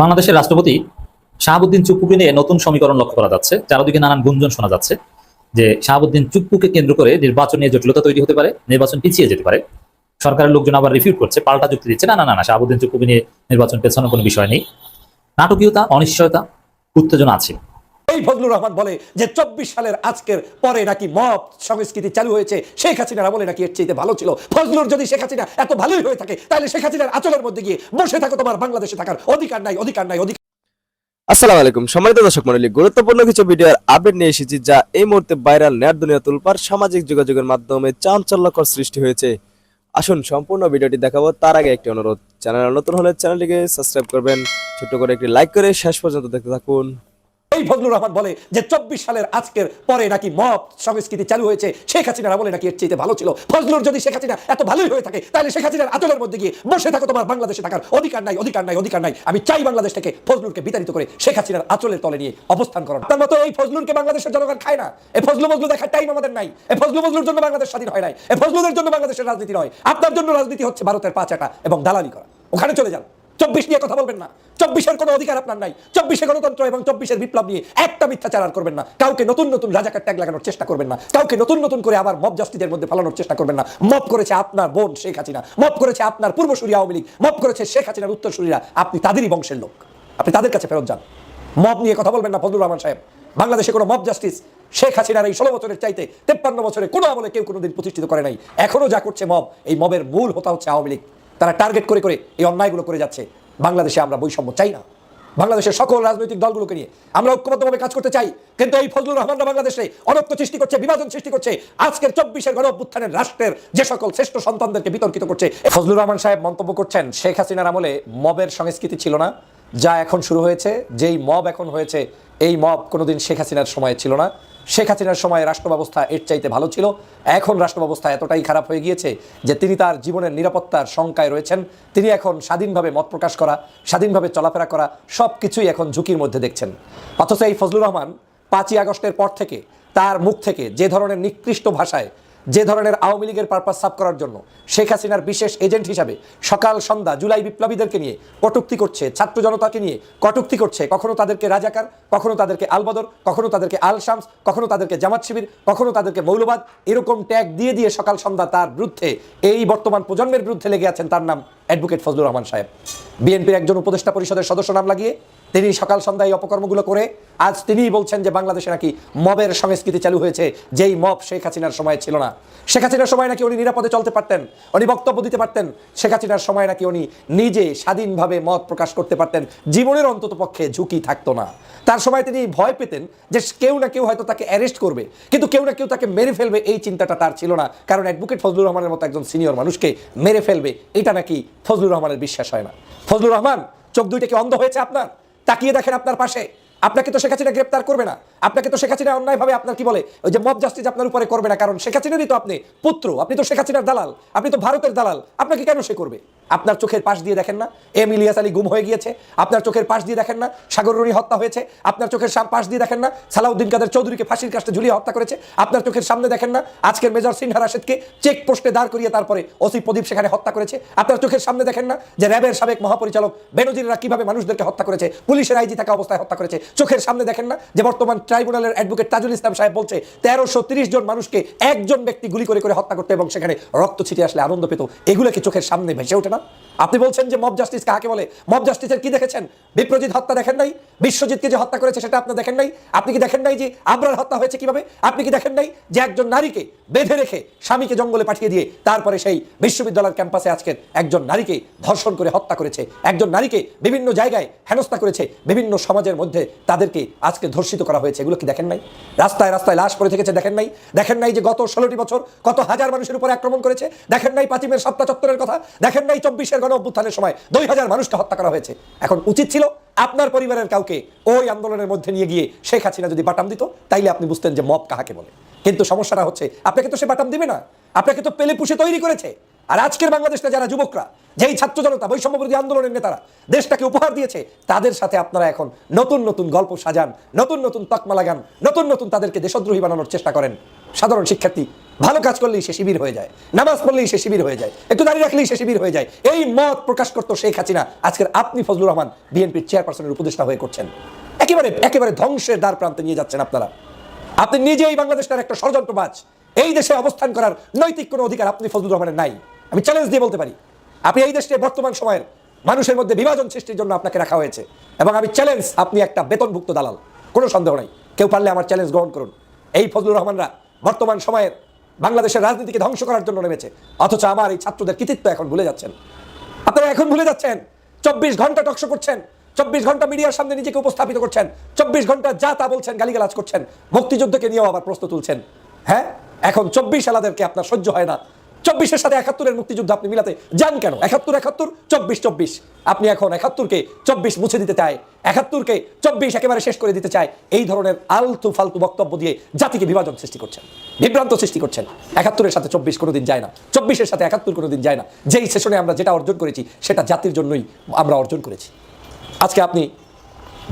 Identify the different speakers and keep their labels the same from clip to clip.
Speaker 1: বাংলাদেশের রাষ্ট্রপতি শাহাবুদ্দিন চুপ্পুকে নিয়ে নতুন সমীকরণ লক্ষ্য করা যাচ্ছে। চারদিকে নানান গুঞ্জন শোনা যাচ্ছে যে শাহাবুদ্দিন চুপ্পুকে কেন্দ্র করে নির্বাচন নিয়ে জটিলতা তৈরি হতে পারে, নির্বাচন পিছিয়ে যেতে পারে। সরকারের লোকজন আবার রিফিউট করছে, পাল্টা যুক্তি দিচ্ছে না না না, শাহাবুদ্দিন চুপ্পুকে নিয়ে নির্বাচন পেছানোর কোনো বিষয় নেই। নাটকীয়তা, অনিশ্চয়তা, উত্তেজনা আছে।
Speaker 2: এই ফজলুর রহমান বলে যে চব্বিশ সালের আজকের পরে নাকি মব সংস্কৃতি চালু হয়েছে, শেখ হাসিনার আমলে নাকি এর চাইতে ভালো ছিল। ফজলুর যদি শেখ হাসিনা এত ভালোই হয়ে থাকে, তাহলে শেখ হাসিনার আচলের মধ্যে গিয়ে বসে থাকো, তোমার বাংলাদেশে থাকার অধিকার নাই অধিকার নাই, অধিকার
Speaker 3: আসসালামু আলাইকুম। সম্মানিত দর্শক মন্ডলী গুরুত্বপূর্ণ কিছু ভিডিওর আপডেট নিয়ে এসেছি যা এই মুহূর্তে ভাইরাল নেট দুনিয়া তুলপার সামাজিক যোগাযোগের মাধ্যমে চাঞ্চল্যকর সৃষ্টি হয়েছে। আসুন, সম্পূর্ণ ভিডিওটি দেখাবো। তার আগে একটি অনুরোধ, চ্যানেল নতুন হলে চ্যানেলটিকে সাবস্ক্রাইব করবেন। ছোট্ট করে একটি লাইক করে শেষ পর্যন্ত দেখতে থাকুন।
Speaker 2: এই ফজলুর রহমান বলে যে চব্বিশ সালের আজকের পরে নাকি মব সংস্কৃতি চালু হয়েছে, শেখ হাসিনার আমলে নাকি এর চাইতে ভালো ছিল। ফজলুর যদি শেখ হাসিনা এত ভালোই হয়ে থাকে, তাহলে শেখ হাসিনার আচলের মধ্যে গিয়ে বসে থাকো তোমার বাংলাদেশে থাকার অধিকার নাই অধিকার নাই অধিকার নাই। আমি চাই বাংলাদেশ থেকে ফজলুরকে বিতাড়িত করে শেখ হাসিনার আচলের তলে নিয়ে অবস্থান করো তার মতো এই ফজলুরকে বাংলাদেশের জনগণ খায় না। এই ফজলু মজলু দেখার টাইম আমাদের নাই। এই ফজলু মজলুর জন্য বাংলাদেশ স্বাধীন হয় নাই। এই ফজলুদের জন্য বাংলাদেশের রাজনীতি নয়। আপনার জন্য রাজনীতি হচ্ছে ভারতের পাঁচ এবং দালালি করা। ওখানে চলে যান। চব্বিশ নিয়ে কথা বলবেন না। চব্বিশের কোনো অধিকার আপনার নাই। চব্বিশে গণতন্ত্র এবং চব্বিশের বিপ্লব নিয়ে একটা মিথ্যাচার আর করবেন না। কাউকে নতুন নতুন রাজাকার ট্যাগ লাগানোর চেষ্টা করবেন না। কাউকে নতুন নতুন করে আবার মব জাস্টিসের মধ্যে ফালানোর চেষ্টা করবেন না। মব করেছে আপনার বোন শেখ হাসিনা। মব করেছে আপনার পূর্বসূরি আওয়ামী লীগ। মব করেছে শেখ হাসিনার উত্তরসূরিরা। আপনি তাদেরই বংশের লোক। আপনি তাদের কাছে ফেরত যান। মব নিয়ে কথা বলবেন না ফজলুর রহমান সাহেব। বাংলাদেশে কোনো মব জাস্টিস শেখ হাসিনার এই ষোলো বছরের চাইতে তেপ্পান্ন বছরে কোনো আমলে কেউ কোনোদিন প্রতিষ্ঠিত করে নাই। এখনও যা করছে মব, এই মবের মূল হতা হচ্ছে আওয়ামী লীগ। তারা টার্গেট করে করে এই অন্যায়গুলো করে যাচ্ছে। বাংলাদেশে আমরা বৈষম্য চাই না। বাংলাদেশের সকল রাজনৈতিক দলগুলোকে নিয়ে আমরা ঐক্যবদ্ধভাবে কাজ করতে চাই। কিন্তু এই ফজলুর রহমানরা বাংলাদেশে অনৈক্য সৃষ্টি করছে, বিভাজন সৃষ্টি করছে। আজকের চব্বিশের গণ অভ্যুত্থানের রাষ্ট্রের যে সকল শ্রেষ্ঠ সন্তানদেরকে বিতর্কিত করছে ফজলুর রহমান সাহেব মন্তব্য করছেন, শেখ হাসিনার আমলে মবের সংস্কৃতি ছিল না, যা এখন শুরু হয়েছে। যেই মব এখন হয়েছে, এই মব কোনোদিন শেখ হাসিনার সময় ছিল না। শেখ হাসিনার সময় রাষ্ট্র ব্যবস্থা এর চাইতে ভালো ছিল। এখন রাষ্ট্র ব্যবস্থা এতটাই খারাপ হয়ে গিয়েছে যে তিনি তার জীবনের নিরাপত্তার শঙ্কায় রয়েছেন। তিনি এখন স্বাধীনভাবে মত প্রকাশ করা, স্বাধীনভাবে চলাফেরা করা সব কিছুই এখন ঝুঁকির মধ্যে দেখছেন। অথচ এই ফজলুর রহমান পাঁচই আগস্টের পর থেকে তার মুখ থেকে যে ধরনের নিকৃষ্ট ভাষায় যে ধরনের আওয়ামী লীগের পারপাস সাফ করার জন্য শেখ হাসিনার বিশেষ এজেন্ট হিসাবে সকাল, সন্ধ্যা জুলাই বিপ্লবীদেরকে নিয়ে কটুক্তি করছে, ছাত্র জনতাকে নিয়ে কটুক্তি করছে। কখনো তাদেরকে রাজাকার, কখনো তাদেরকে আলবদর, কখনো তাদেরকে আল শামস, কখনো তাদেরকে জামাত শিবির, কখনো তাদেরকে মৌলবাদ। এরকম ট্যাগ দিয়ে দিয়ে সকাল, সন্ধ্যা তার বিরুদ্ধে, এই বর্তমান প্রজন্মের বিরুদ্ধে লেগে আছেন তার নাম অ্যাডভোকেট ফজলুর রহমান সাহেব। বিএনপির একজন উপদেষ্টা পরিষদের সদস্য নাম লাগিয়ে তিনি সকাল সন্ধ্যায় অপকর্মগুলো করে আজ তিনিই বলছেন যে বাংলাদেশে নাকি মবের সংস্কৃতি চালু হয়েছে, যেই মব শেখ হাসিনার সময় ছিল না। শেখ হাসিনার সময় নাকি উনি নিরাপদে চলতে পারতেন, উনি বক্তব্য দিতে পারতেন, শেখ হাসিনার সময় নাকি উনি নিজে স্বাধীনভাবে মত প্রকাশ করতে পারতেন, জীবনের অন্তত পক্ষে ঝুঁকি থাকতো না। তার সময় তিনি ভয় পেতেন যে কেউ না কেউ হয়তো তাকে অ্যারেস্ট করবে, কিন্তু কেউ না কেউ তাকে মেরে ফেলবে এই চিন্তাটা তার ছিল না, কারণ অ্যাডভোকেট ফজলুর রহমানের মতো একজন সিনিয়র মানুষকে মেরে ফেলবে, এটা নাকি ফজলুর রহমানের বিশ্বাস হয় না। ফজলুর রহমান, চোখ দুইটা কি অন্ধ হয়েছে আপনার? তাকিয়ে দেখেন আপনার পাশে। আপনাকে তো শেখ হাসিনা গ্রেপ্তার করবে না। আপনাকে তো শেখ হাসিনা অন্যায়ভাবে আপনার কি বলে? ওই যে মব জাস্টিস আপনার উপরে করবে না, কারণ শেখ হাসিনারই তো আপনি পুত্র, আপনি তো শেখ হাসিনার দালাল, আপনি তো ভারতের দালাল, আপনাকে কেন সে করবে? আপনার চোখের পাশ দিয়ে দেখেন না, এম ইলিয়াস আলী গুম হয়ে গিয়েছে, আপনার চোখের পাশ দিয়ে দেখেন না, সাগর রনি হত্যা হয়েছে, আপনার চোখের পাশ দিয়ে দেখেন না, সালাউদ্দিন কাদের চৌধুরীকে ফাঁসির কাছে ঝুলিয়ে হত্যা করেছে, আপনার চোখের সামনে দেখেন না, আজকের মেজর সিনহা রাশেদকে চেক পোস্টে দাঁড় করিয়ে তারপরে ওসি প্রদীপ সেখানে হত্যা করেছে, আপনার চোখের সামনে দেখেন না যে র্যাবের সাবেক মহাপরিচালক বেনজিররা কীভাবে মানুষদেরকে হত্যা করেছে, পুলিশের আইজি থাকা অবস্থায় হত্যা করেছে, চোখের সামনে দেখেন না যে বর্তমান ট্রাইব্যুনালের অ্যাডভোকেট তাজুল ইসলাম সাহেব বলছে, তেরোশো জন মানুষকে একজন ব্যক্তি গুলি করে করে হত্যা করতে এবং সেখানে রক্ত ছিটে আসলে আনন্দ পেত। এগুলো কি চোখের সামনে ভেসে ওঠে না। আপনি বলছেন যে মব জাস্টিস কাকে বলে? মব জাস্টিসের কি দেখেছেন? বিপ্রজিৎ হত্যা দেখেন নাই? বিশ্বজিৎকে যে হত্যা করেছে সেটা আপনি দেখেন নাই? আপনি কি দেখেন নাই যে আবরার হত্যা হয়েছে কীভাবে? আপনি কি দেখেন নাই যে একজন নারীকে বেঁধে রেখে স্বামীকে জঙ্গলে পাঠিয়ে দিয়ে তারপরে সেই বিশ্ববিদ্যালয়ের ক্যাম্পাসে আজকের একজন নারীকে ধর্ষণ করে হত্যা করেছে। একজন নারীকে বিভিন্ন জায়গায় হেনস্থা করেছে। বিভিন্ন সমাজের মধ্যে তাদেরকে আজকে ধর্ষিত করা হয়েছে। এগুলো কি দেখেন নাই? রাস্তায় রাস্তায় লাশ পড়ে থেকেছে দেখেন নাই? দেখেন নাই যে গত ষোলোটি বছর কত হাজার মানুষের উপর আক্রমণ করেছে? দেখেন নাই পাতিমের সপ্তাহ চত্বরের কথা? দেখেন নাই চব্বিশের গণ অভ্যুত্থানের সময় দুই হাজার মানুষকে হত্যা করা হয়েছে। এখন উচিত ছিল আপনার পরিবারের কাউকে ওই আন্দোলনের মধ্যে নিয়ে গিয়ে শেখ হাসিনা যদি বাটাম দিত, তাইলে আপনি বুঝতেন যে মব কাহাকে বলে। কিন্তু সমস্যাটা হচ্ছে, আপনাকে তো সে বাটাম দিবে না। আপনাকে তো পেলে পুষে তৈরি করেছে। আর আজকের বাংলাদেশে যারা যুবকরা, যেই ছাত্র জনতা, বৈষম্যবিরোধী আন্দোলনের নেতারা, দেশটাকে উপহার দিয়েছে, তাদের সাথে আপনারা এখন নতুন নতুন গল্প সাজান, নতুন নতুন তকমা লাগান, নতুন নতুন তাদেরকে দেশদ্রোহী বানানোর চেষ্টা করেন। সাধারণ শিক্ষার্থী, ভালো কাজ করলেই সে শিবির হয়ে যায়, নামাজ পড়লেই সে শিবির হয়ে যায়, একটু দাঁড়িয়ে রাখলেই সে শিবির হয়ে যায়। এই মত প্রকাশ করতো শেখ হাসিনা, আজকের আপনি ফজলুর রহমান, বিএনপির চেয়ারপারসনের উপদেষ্টা হয়ে করছেন। একেবারে একেবারে ধ্বংসের দ্বার প্রান্তে নিয়ে যাচ্ছেন আপনারা। আপনি নিজেই বাংলাদেশটার একটা ষড়যন্ত্রবাজ। এই দেশে অবস্থান করার নৈতিক কোনো অধিকার আপনি ফজলুর রহমানের নাই। আমি চ্যালেঞ্জ দিয়ে বলতে পারি। আপনি এই দেশে বর্তমান সময়ের মানুষের মধ্যে বিভাজন সৃষ্টির জন্য আপনাকে রাখা হয়েছে। এবং আমি চ্যালেঞ্জ আপনি একটা বেতনভুক্ত দালাল। কোনো সন্দেহ নাই। কেউ পারলে আমার চ্যালেঞ্জ গ্রহণ করুন। এই ফজলুর রহমানরা বর্তমান সময়ের বাংলাদেশের রাজনীতিকে ধ্বংস করার জন্য নেমেছে। অথচ আমার এই ছাত্রদের কৃতিত্ব এখন ভুলে যাচ্ছেন। আপনারা এখন ভুলে যাচ্ছেন। চব্বিশ ঘণ্টা টকশো করছেন। চব্বিশ ঘণ্টা মিডিয়ার সামনে নিজেকে উপস্থাপিত করছেন। চব্বিশ ঘণ্টা যা তা বলছেন, গালিগালাজ করছেন, মুক্তিযুদ্ধকে নিয়েও আবার প্রশ্ন তুলছেন। হ্যাঁ? এখন চব্বিশ সালাদেরকে আপনার সহ্য হয় না। চব্বিশের সাথে একাত্তরের মুক্তিযুদ্ধ আপনি মিলাতে যান কেন? একাত্তর একাত্তর, চব্বিশ চব্বিশ। আপনি এখন একাত্তরকে চব্বিশ মুছে দিতে চায়। একাত্তরকে চব্বিশ একেবারে শেষ করে দিতে চায়। এই ধরনের আলতু ফালতু বক্তব্য দিয়ে জাতিকে বিভাজন সৃষ্টি করছেন। বিভ্রান্ত সৃষ্টি করছেন। একাত্তরের সাথে চব্বিশ কোনোদিন যায় না। চব্বিশের সাথে একাত্তর কোনোদিন যায় না। যেই সেশনে আমরা যেটা অর্জন করেছি, সেটা জাতির জন্যই আমরা অর্জন করেছি। আজকে আপনি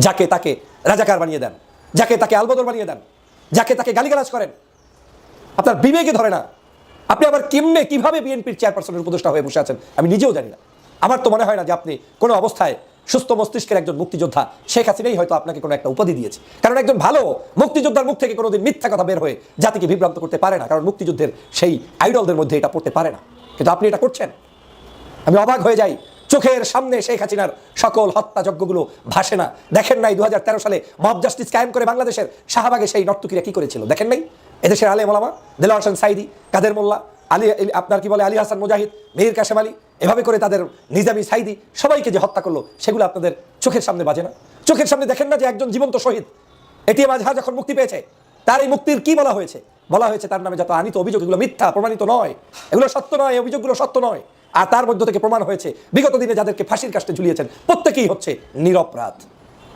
Speaker 2: যাকে তাকে রাজাকার বানিয়ে দেন, যাকে তাকে আলবদর বানিয়ে দেন, যাকে তাকে গালিগালাজ করেন, আপনার বিবেকে ধরে না। আপনি আবার কেমনে, কীভাবে বিএনপির চেয়ারপারসনের উপদেষ্টা হয়ে বসে আছেন, আমি নিজেও জানি না। আমার তো মনে হয় না যে আপনি কোনো অবস্থায় সুস্থ মস্তিষ্কের একজন মুক্তিযোদ্ধা শেখ হাসিনাই হয়তো আপনাকে কোনো একটা উপাধি দিয়েছে। কারণ একজন ভালো মুক্তিযোদ্ধার মুখ থেকে কোনোদিন মিথ্যা কথা বের হয়ে জাতিকে বিভ্রান্ত করতে পারে না, কারণ মুক্তিযুদ্ধের সেই আইডলদের মধ্যে এটা পড়তে পারে না। কিন্তু আপনি এটা করছেন। আমি অবাক হয়ে যাই চোখের সামনে শেখ হাসিনার সকল হত্যাযজ্ঞগুলো ভাসে না। দেখেন নাই দু হাজার তেরো সালে মব জাস্টিস কায়েম করে বাংলাদেশের শাহবাগে সেই নর্তকীরা কি করেছিল? দেখেন নাই? এদেশের আলে মোলামা দেলোয়ার হোসেন সাইদি, কাদের মোল্লা, আলী আপনার কি বলে আলী হাসান মুজাহিদ, মীর কাশেম আলী, এভাবে করে তাদের নিজামি সাইদি সবাইকে যে হত্যা করল, সেগুলো আপনাদের চোখের সামনে বাজে না। চোখের সামনে দেখেন না যে একজন জীবন্ত শহীদ? এটিএম আজহা যখন মুক্তি পেয়েছে, তার এই মুক্তির কি বলা হয়েছে? বলা হয়েছে তার নামে যত আনিত অভিযোগ, এগুলো মিথ্যা, প্রমাণিত নয়। এগুলো সত্য নয় অভিযোগগুলো সত্য নয়। আর তার মধ্য থেকে প্রমাণ হয়েছে, বিগত দিনে যাদেরকে ফাঁসির কাষ্টে ঝুলিয়েছেন, প্রত্যেকেই হচ্ছে নিরপরাধ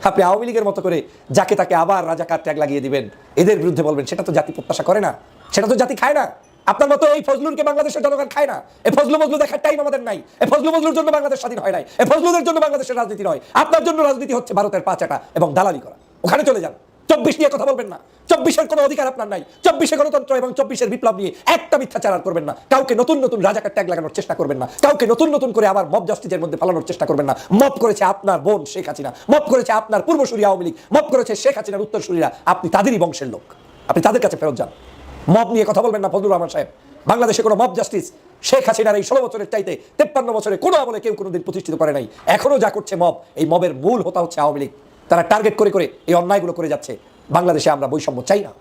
Speaker 2: আপনি আওয়ামী লীগের মতো করে যাকে তাকে আবার রাজাকার ট্যাগ লাগিয়ে দিবেন, এদের বিরুদ্ধে বলবেন, সেটা তো জাতি প্রত্যাশা করে না, সেটা তো জাতি খায় না। আপনার মতো এই ফজলুরকে বাংলাদেশের জনগণ খায় না। এই ফজলু মজলু দেখার টাইম আমাদের নাই। এই ফজলু মজলুর জন্য বাংলাদেশ স্বাধীন হয় নাই। এই ফজলুদের জন্য বাংলাদেশের রাজনীতি নয়। আপনার জন্য রাজনীতি হচ্ছে ভারতের পাচাটা এবং দালালি করা। ওখানে চলে যান। চব্বিশ নিয়ে কথা বলবেন না। চব্বিশের কোনো অধিকার আপনার নাই। চব্বিশে গণতন্ত্র এবং চব্বিশের বিপ্লব নিয়ে একটা মিথ্যাচার আর করবেন না। কাউকে নতুন নতুন রাজাকার ট্যাগ লাগানোর চেষ্টা করবেন না। কাউকে নতুন নতুন করে আবার মব জাস্টিসের মধ্যে ফালানোর চেষ্টা করবেন না। মব করেছে আপনার বোন শেখ হাসিনা। মব করেছে আপনার পূর্বসূরি আওয়ামী লীগ। মব করেছে শেখ হাসিনার উত্তরসূরিরা। আপনি তাদেরই বংশের লোক। আপনি তাদের কাছে ফেরত যান। মব নিয়ে কথা বলবেন না ফজলুর রহমান সাহেব। বাংলাদেশে কোনো মব জাস্টিস শেখ হাসিনার এই ষোলো বছরের চাইতে তেপ্পান্ন বছরে কোনো আমলে কেউ কোনোদিন প্রতিষ্ঠিত করে নাই। এখনও যা করছে মব এই মবের মূল হতা হচ্ছে আওয়ামী লীগ। তারা টার্গেট করে করে এই অন্যায়গুলো করে যাচ্ছে। বাংলাদেশে আমরা বৈষম্য চাই না।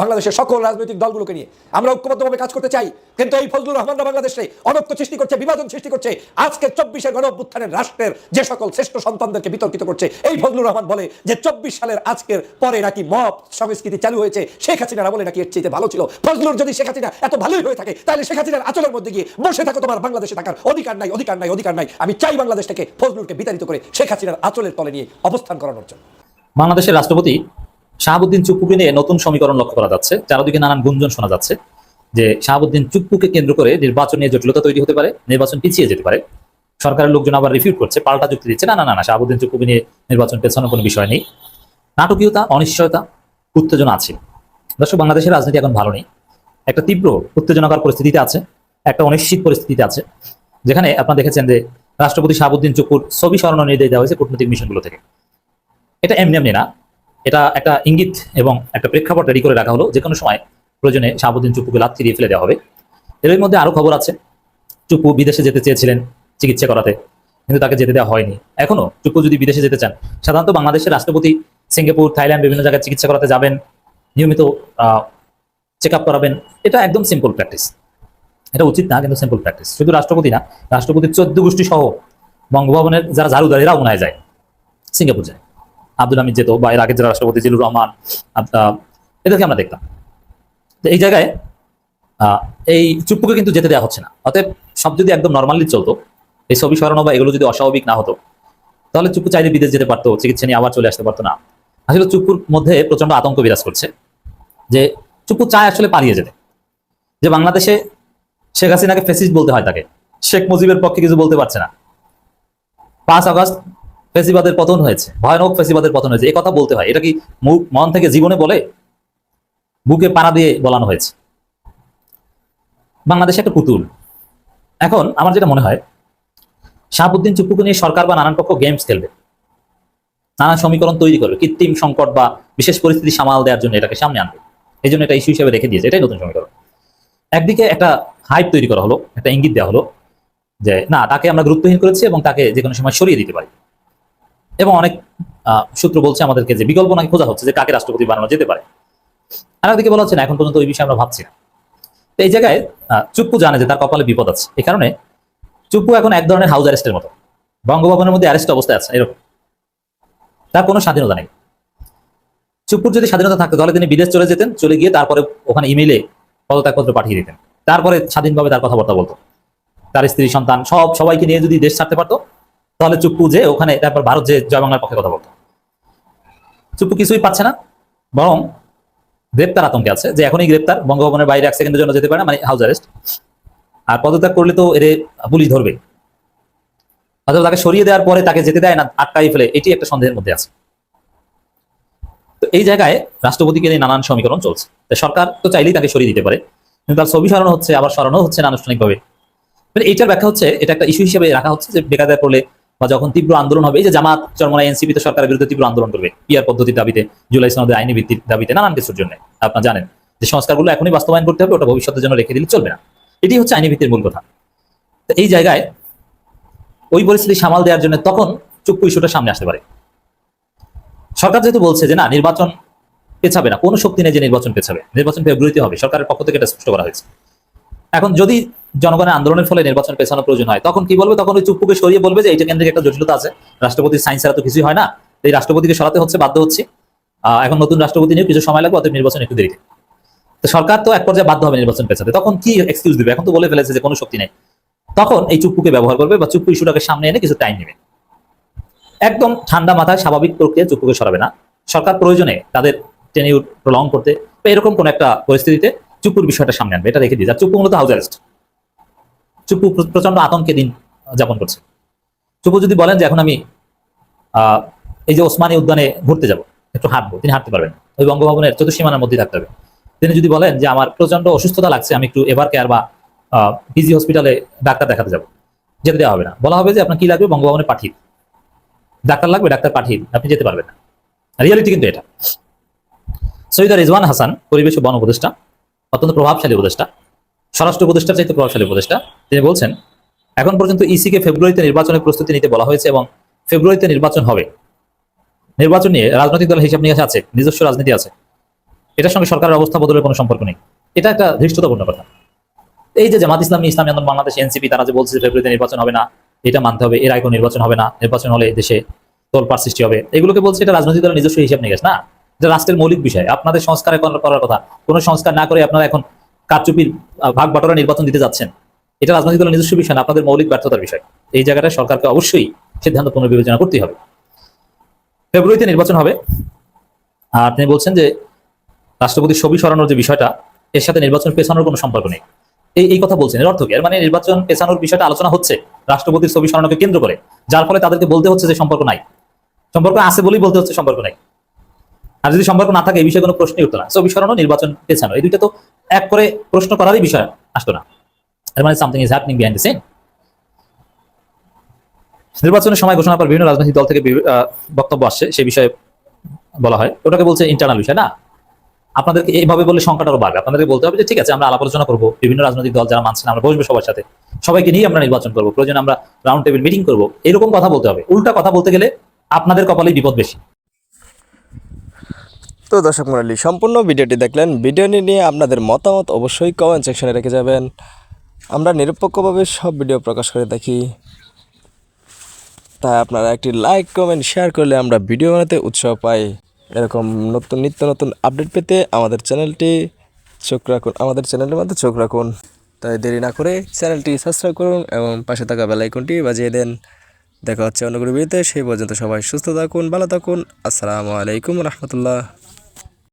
Speaker 2: বাংলাদেশের সকল রাজনৈতিক দলগুলোকে নিয়ে। আমরা ঐক্যবদ্ধভাবে কাজ করতে চাই, কিন্তু এই ফজলুর রহমানরা বাংলাদেশে অনৈক্য সৃষ্টি করছে, বিভাজন সৃষ্টি করছে। আজকে চব্বিশের গণ অভ্যুত্থানের রাষ্ট্রের যে সকল শ্রেষ্ঠ সন্তানদেরকে বিতর্কিত করছে, এই ফজলুর রহমান বলে যে চব্বিশ সালের আজকের পরে নাকি মব সংস্কৃতি চালু হয়েছে, শেখ হাসিনারা বলে নাকি এর চাইতে ভালো ছিল। ফজলুর যদি শেখ হাসিনা এত ভালোই হয়ে থাকে, তাহলে শেখ হাসিনার আচলের মধ্যে গিয়ে বসে থাকো তোমার বাংলাদেশে থাকার অধিকার নাই অধিকার নাই অধিকার নাই। আমি চাই বাংলাদেশ থেকে ফজলুরকে বিতাড়িত করে শেখ হাসিনার আচলের তলে নিয়ে অবস্থান করানোর জন্য।
Speaker 1: বাংলাদেশের রাষ্ট্রপতি শাহাবুদ্দিন চুপ্পুকে নিয়ে নতুন সমীকরণ লক্ষ্য করা যাচ্ছে। চারদিকে নানান গুঞ্জন শোনা যাচ্ছে যে শাহাবুদ্দিন চুপ্পুকে কেন্দ্র করে নির্বাচন নিয়ে জটিলতা তৈরি হতে পারে, নির্বাচন পিছিয়ে যেতে পারে। সরকারের লোকজন আবার রিফিউট করছে, পাল্টা যুক্তি দিচ্ছে, না না না না, শাহাবুদ্দিন চুপ্পুকে নিয়ে নির্বাচন পেছানোর কোনো বিষয় নেই। নাটকীয়তা, অনিশ্চয়তা, উত্তেজনা আছে। দর্শক, বাংলাদেশের রাজনীতি এখন ভালো নেই। একটা তীব্র উত্তেজনাকর পরিস্থিতিতে আছে, একটা অনিশ্চিত পরিস্থিতিতে আছে, যেখানে আপনারা দেখেছেন যে রাষ্ট্রপতি শাহাবুদ্দিন চুপুর ছবি সরানোর নির্দেশ দেওয়া হয়েছে কূটনৈতিক মিশনগুলো থেকে। এটা এমনি এমনি না। এটা একটা ইঙ্গিত এবং একটা প্রেক্ষাপট রেডি করে রাখা হলো। যে কোনো সময় প্রয়োজনে শাহাবুদ্দিন চুপুকে লাথি দিয়ে ফেলে দেওয়া হবে। এর মধ্যে আরও খবর আছে। চুপু বিদেশে যেতে চেয়েছিলেন চিকিৎসা করাতে, কিন্তু তাকে যেতে দেওয়া হয়নি। এখনও চুপু যদি বিদেশে যেতে চান, সাধারণত বাংলাদেশের রাষ্ট্রপতি সিঙ্গাপুর, থাইল্যান্ড বিভিন্ন জায়গায় চিকিৎসা করাতে যাবেন, নিয়মিত চেক আপ করাবেন। এটা একদম সিম্পল প্র্যাকটিস এটা উচিত না, কিন্তু সিম্পল প্র্যাকটিস শুধু রাষ্ট্রপতি না রাষ্ট্রপতির চোদ্দ গোষ্ঠী সহ বঙ্গভবনের যারা ঝাড়ুদার, এরাও মনে হয় যায়। সিঙ্গাপুর যায়। আব্দুল হামিদ যেত বা এর আগের যারা রাষ্ট্রপতি জিলুর রহমান এদেরকে আমরা দেখতাম। তো এই জায়গায় এই চুপ্পুকে কিন্তু যেতে দেওয়া হচ্ছে না। অতএব সব যদি একদম নর্মালি চলতো, এই ছবি সরানো বা এগুলো যদি অস্বাভাবিক না হতো, তাহলে চুপ্পু চাইলে বিদেশ যেতে পারতো, চিকিৎসা নিয়ে আবার চলে আসতে পারতো না। আসলে চুপ্পুর মধ্যে প্রচণ্ড আতঙ্ক বিরাজ করছে যে চুপ্পু চায় আসলে পালিয়ে যেতে। যে বাংলাদেশে শেখ হাসিনাকে ফেসিস্ট বলতে হয় তাকে। শেখ মুজিবের পক্ষে কিছু বলতে পারছে না। পাঁচ আগস্ট ফেসিবাদের পতন হয়েছে। ভয়ানক ফেসিবাদের পতন হয়েছে। এই কথা বলতে হয়। এটা কি মুখ মন থেকে জীবনে বলে? বুকে পাড়া দিয়ে বলানো হয়েছে। বাংলাদেশে একটা পুতুল। এখন আমার যেটা মনে হয়, শাহাবুদ্দিন চুপ্পুকে নিয়ে সরকার বা নানান পক্ষ গেমস খেলবে। নানা সমীকরণ তৈরি করবে। কৃত্রিম সংকট বা বিশেষ পরিস্থিতি সামাল দেওয়ার জন্য এটাকে সামনে আনবে। এই জন্য এটা ইস্যু হিসেবে রেখে দিয়েছে। এটাই নতুন সমীকরণ। একদিকে একটা হাইপ তৈরি করা হলো, একটা ইঙ্গিত দেওয়া হলো যে, না, তাকে আমরা গুরুত্বহীন করেছি এবং তাকে যে কোনো সময় সরিয়ে দিতে পারি। এবং অনেক সূত্র বলছে আমাদেরকে যে বিকল্প নাকি খোঁজা হচ্ছে যে কাকে রাষ্ট্রপতি বানানো যেতে পারে। আর একদিকে বলা হচ্ছে না, এখন পর্যন্ত ওই বিষয়ে আমরা ভাবছি না। তো এই জায়গায় চুপ্পু জানে যে তার কপালে বিপদ আছে। এই কারণে চুপ্পু এখন এক ধরনের হাউস অ্যারেস্টের মতো। বঙ্গভবনের মধ্যে অ্যারেস্ট অবস্থায় আছে, এরকম। তার কোনো স্বাধীনতা নেই। চুপ্পুর যদি স্বাধীনতা থাকতো তাহলে তিনি বিদেশ চলে যেতেন, চলে গিয়ে তারপরে ওখানে ইমেইলে পদত্যাগপত্র পাঠিয়ে দিতেন। তারপরে স্বাধীনভাবে তার কথাবার্তা বলতো। তার স্ত্রী, সন্তান, সব সবাইকে নিয়ে যদি দেশ ছাড়তে পারতো তাহলে চুপ্পু যে ওখানে, তারপর ভারত যে জয় বাংলার পক্ষে কথা বলতো। চুপ্পু কিছুই পাচ্ছে না, বরং গ্রেপ্তার আতঙ্কে আছে, যে এখনই গ্রেপ্তার, বঙ্গভবনের বাইরে এক সেকেন্ডের জন্য যেতে পারে মানে হাউস অ্যারেস্ট আর পদত্যাগ করলে তো এর পুলিশ ধরবে অথবা তাকে সরিয়ে দেওয়ার পরে তাকে যেতে দেয় না আটকাই ফেলে, এটি একটা সন্দেহের মধ্যে আছে। তো এই জায়গায় রাষ্ট্রপতিকে নিয়ে নানান সমীকরণ চলছে। সরকার তো চাইলেই তাকে সরিয়ে দিতে পারে, কিন্তু তার ছবি সরানো হচ্ছে, আবার সরানো হচ্ছে না আনুষ্ঠানিকভাবে। মানে এইটার ব্যাখ্যা হচ্ছে, এটা একটা ইস্যু হিসেবে রাখা হচ্ছে, যে বেকায়দায় পড়লে বা যখন তীব্র আন্দোলন হবে, এই যে জামাত চরমরা এনসিপি তো সরকারের বিরুদ্ধে তীব্র আন্দোলন করবে পিয়ার পদ্ধতির দাবিতে, জুলাই সনদের আইনি ভিত্তির দাবিতে, নানান কিছুর জন্য, আপনারা জানেন। যে সংস্কারগুলো এখনই বাস্তবায়ন করতে হবে, ওটা ভবিষ্যতের জন্য রেখে দিলে চলবে না। এটি হচ্ছে আইনি ভিত্তির মূল কথা। তো এই জায়গায় ওই পরিস্থিতি সামাল দেওয়ার জন্য তখন চুপ্পু ইস্যুটা সামনে আসতে পারে। সরকার যেহেতু বলছে যে, না, নির্বাচন পেছাবে না, কোনো শক্তি নেই যে নির্বাচন পেছাবে, নির্বাচন ফেব্রুয়ারিতে হবে, সরকারের পক্ষ থেকে এটা স্পষ্ট করা হয়েছে। এখন যদি জনগণের আন্দোলনের ফলে নির্বাচন পেছানো প্রয়োজন হয়। তখন কি বলবে? তখন ওই চুপ্পুকে সরিয়ে বলবে যে, এইটা কেন্দ্রিক একটা জটিলতা আছে। রাষ্ট্রপতির সাইন্স ছাড়া তো কিছুই হয় না। এই রাষ্ট্রপতিকে সরাতে হচ্ছে, বাধ্য হচ্ছে। এখন নতুন রাষ্ট্রপতি নিয়ে কিছু সময় লাগবে, অতএব নির্বাচন একটু দেরিতে। তো সরকার তো এক পর্যায়ে বাধ্য হবে নির্বাচন পেছাতে। তখন কি এক্সকিউজ দিবে? এখন তো বলে ফেলেছে যে, কোনো শক্তি নেই। তখন এই চুপ্পুকে ব্যবহার করবে বা চুপ্পু ইস্যুটাকে সামনে এনে কিছু টাইম নেবে। একদম ঠান্ডা মাথায় স্বাভাবিক প্রক্রিয়া চুপ্পুকে সরাবে না। সরকার প্রয়োজনে তাদের টেনিউর প্রলং করতে এরকম কোন একটা পরিস্থিতিতে চুপুর বিষয়টা সামনে আনবে। এটা রেখে দিয়ে যা চুপু মূলত হাউস অ্যারেস্ট চুপু প্রচণ্ড আতঙ্কে দিন যাপন করছে। চুপু যদি বলেন যে এখন আমি এই যে ওসমানী উদ্যানে ঘুরতে যাব, একটু হাঁটবো, তিনি হাঁটতে পারবেন ওই বঙ্গভবনের চতুর্সীমানার মধ্যে থাকতে হবে। তিনি যদি বলেন যে আমার প্রচণ্ড অসুস্থতা লাগছে, আমি একটু এভার কেয়ার বা পিজি হসপিটালে ডাক্তার দেখাতে যাব, যেতে দেওয়া হবে না। বলা হবে যে আপনার কি লাগবে? বঙ্গভবনে পাঠিয়ে। ডাক্তার লাগবে? ডাক্তার পাঠিয়ে আপনি যেতে পারবেন না। রিয়ালিটি কিন্তু এটা। সৈয়দ রিজওয়ান হাসান, পরিবেশ বন উপদেষ্টা, অত্যন্ত প্রভাবশালী উপদেষ্টা। স্বরাষ্ট্র উপদেষ্টার চাইতে প্রভাবশালী উপদেষ্টা, তিনি বলছেন, এখন পর্যন্ত ইসিকে ফেব্রুয়ারিতে নির্বাচনের প্রস্তুতি নিতে বলা হয়েছে এবং ফেব্রুয়ারিতে নির্বাচন হবে। নির্বাচন নিয়ে রাজনৈতিক দলের হিসাব নিকাশ আছে, নিজস্ব রাজনীতি আছে। এটার সঙ্গে সরকারের অবস্থা বদলের কোনো সম্পর্ক নেই। এটা একটা ধৃষ্টতাপূর্ণ কথা। এই যে জামাত ইসলামী ইসলামী আন্দোলন, বাংলাদেশ এনসিপি তারা যে বলছে ফেব্রুয়ারিতে নির্বাচন হবে না, এটা মানতে হবে, এর আগে নির্বাচন হবে না, নির্বাচন হলে দেশে তোলপাড় সৃষ্টি হবে। এগুলোকে বলছে এটা রাজনৈতিক দলের নিজস্ব হিসাব নিকাশ, না? এটা রাষ্ট্রের মৌলিক বিষয়। আপনাদের সংস্কার করার কথা। কোনো সংস্কার না করে আপনারা এখন কারচুপির ভাগ বাটোয়ারা নির্বাচন দিতে যাচ্ছেন। এটা রাজনৈতিক দলের নিজস্ব বিষয় না, আপনাদের মৌলিক ব্যর্থতার বিষয়। এই জায়গাটা সরকারকে অবশ্যই সিদ্ধান্ত পুনর্বিবেচনা করতে হবে। ফেব্রুয়ারিতে নির্বাচন হবে। আর তিনি বলছেন যে রাষ্ট্রপতির ছবি সরানোর যে বিষয়টা, এর সাথে নির্বাচন পেছানোর কোনো সম্পর্ক নেই। এই এই কথা বলছেন, এর অর্থ কি? মানে নির্বাচন পেছানোর বিষয়টা আলোচনা হচ্ছে, রাষ্ট্রপতির ছবি সরানোকে কেন্দ্র করে। যার ফলে তাদেরকে বলতে হচ্ছে যে সম্পর্ক নাই। সম্পর্ক আছে বলেই বলতে হচ্ছে সম্পর্ক নাই। আর যদি সম্পর্ক না থাকে, এই বিষয়ে কোনো প্রশ্নই উঠতো না। ছবি সরানো নির্বাচন পেছানো। এই দুইটা তো এক করে প্রশ্ন করারই বিষয়, আসতো না। এর মানে something is happening behind the scene নির্বাচনের সময় ঘোষণা পর বিভিন্ন রাজনৈতিক দল থেকে বক্তব্য আসছে, সে বিষয়ে বলা হয়। ওটাকে বলছে ইন্টারনাল বিষয়, না? আপনাদেরকে এইভাবে বলে সংখ্যাটা আরও বাড়বে। আপনাদেরকে বলতে হবে যে, ঠিক আছে, আমরা আলাপ আলোচনা করব। বিভিন্ন রাজনৈতিক দল যারা মানছে না আমরা বসবো সবার সাথে। সবাইকে নিয়ে আমরা নির্বাচন করব। প্রয়োজন আমরা রাউন্ড টেবিল মিটিং করব। এরকম কথা বলতে হবে। উল্টা কথা বলতে গেলে আপনাদের কপালেই বিপদ বেশি।
Speaker 3: তো দর্শক মণ্ডলী, সম্পূর্ণ ভিডিওটি দেখলেন ভিডিওটি নিয়ে আপনাদের মতামত অবশ্যই কমেন্ট সেকশনে রেখে যাবেন। আমরা নিরপেক্ষভাবে সব ভিডিও প্রকাশ করে দেখি। তাই আপনারা একটি লাইক কমেন্ট শেয়ার করলে আমরা ভিডিও বানাতে উৎসাহ পাই। এরকম নতুন, নিত্য নতুন আপডেট পেতে আমাদের চ্যানেলটি চোখ রাখুন, আমাদের চ্যানেলের মধ্যে চোখ রাখুন। তাই দেরি না করে চ্যানেলটি সাবস্ক্রাইব করুন এবং পাশে থাকা বেলাইকনটি বাজিয়ে দেন। দেখা হচ্ছে কোনো ভিডিওতে, সেই পর্যন্ত সবাই সুস্থ থাকুন, ভালো থাকুন। আসসালামু আলাইকুম রহমতুল্লাহ।